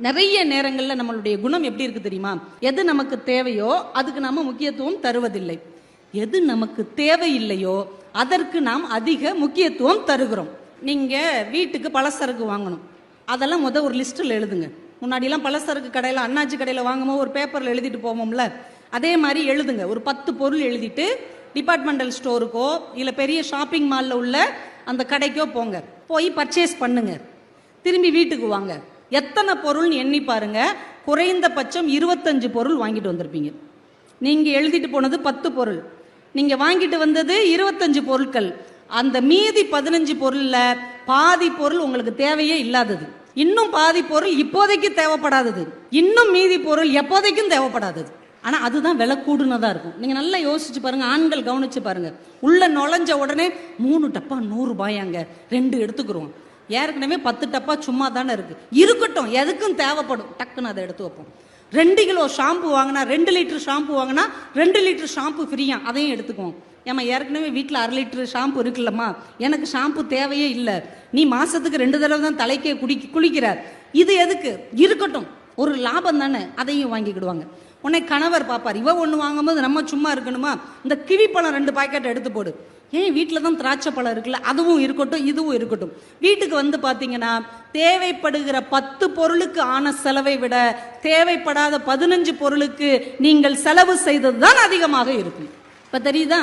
நிறைய நேரங்களில் நம்மளுடைய குணம் எப்படி இருக்கு தெரியுமா? எது நமக்கு தேவையோ அதுக்கு நாம முக்கியத்துவம் தருவதில்லை. எது நமக்கு தேவையில்லையோ அதற்கு நாம் அதிக முக்கியத்துவம் தருகிறோம். நீங்க வீட்டுக்கு பலசரக்கு வாங்கணும். அதெல்லாம் முத ஒரு லிஸ்ட்டில் எழுதுங்க. முன்னாடிலாம் பலசரக்கு கடையில் அண்ணாச்சி கடையில் வாங்கும்போது ஒரு பேப்பரில் எழுதிட்டு போவோம்ல. அதே மாதிரி எழுதுங்க. ஒரு பத்து பொருள் எழுதிட்டு டிபார்ட்மெண்டல் ஸ்டோருக்கோ இல்லை பெரிய ஷாப்பிங் மாலில் உள்ள அந்த கடைக்கோ போங்க. போய் பர்ச்சேஸ் பண்ணுங்க. திரும்பி வீட்டுக்கு வாங்க. எத்தனை பொருள்னு எண்ணி பாருங்க. குறைந்தபட்சம் இருபத்தஞ்சு பொருள் வாங்கிட்டு வந்திருப்பீங்க. நீங்க எழுதிட்டு போனது பத்து பொருள். நீங்க வாங்கிட்டு வந்தது இருபத்தஞ்சு பொருட்கள். அந்த மீதி பதினஞ்சு பொருள்ல பாதி பொருள் உங்களுக்கு தேவையே இல்லாதது. இன்னும் பாதி பொருள் இப்போதைக்கு தேவைப்படாதது. இன்னும் மீதி பொருள் எப்போதைக்கும் தேவைப்படாதது. ஆனா அதுதான் விலை கூடுனதா இருக்கும். நீங்க நல்லா யோசிச்சு பாருங்க ஆண்கள் கவனிச்சு பாருங்க. உள்ள நுழைஞ்ச உடனே மூணு டப்பா நூறு ரூபாயாங்க. ரெண்டு எடுத்துக்கிறோம். ஏற்கனவே பத்து டப்பா சும்மா தானே இருக்கு. இருக்கட்டும் எதுக்கும் தேவைப்படும். டக்குன்னு அதை எடுத்து வைப்போம். ரெண்டு கிலோ ஷாம்பு வாங்கினா ரெண்டு லிட்டர் ஷாம்பு வாங்கினா ரெண்டு லிட்டர் ஷாம்பு ஃப்ரீயா? அதையும் எடுத்துக்குவோம். ஏமா ஏற்கனவே வீட்டில் அரை லிட்டர் ஷாம்பு இருக்குல்லம்மா. எனக்கு ஷாம்பு தேவையே இல்லை. நீ மாசத்துக்கு ரெண்டு தடவை தான் தலைக்கே குடி குளிக்கிற. இது எதுக்கு? இருக்கட்டும். ஒரு லாபம் தானே. அதையும் வாங்கிக்கிடுவாங்க. உன்னை கணவர் பாப்பார் இவ ஒன்று வாங்கும்போது நம்ம சும்மா இருக்கணுமா? இந்த கிவி பழம் ரெண்டு பாக்கெட் எடுத்து போடு. ஏன் வீட்டில் தான் திராட்சை பழம் இருக்குல்ல அதுவும் இருக்கட்டும் இதுவும் இருக்கட்டும். வீட்டுக்கு வந்து பார்த்தீங்கன்னா தேவைப்படுகிற பத்து பொருளுக்கு ஆன செலவை விட தேவைப்படாத பதினஞ்சு பொருளுக்கு நீங்கள் செலவு செய்தது தான் அதிகமாக இருக்கும். இப்போ தெரியுதா?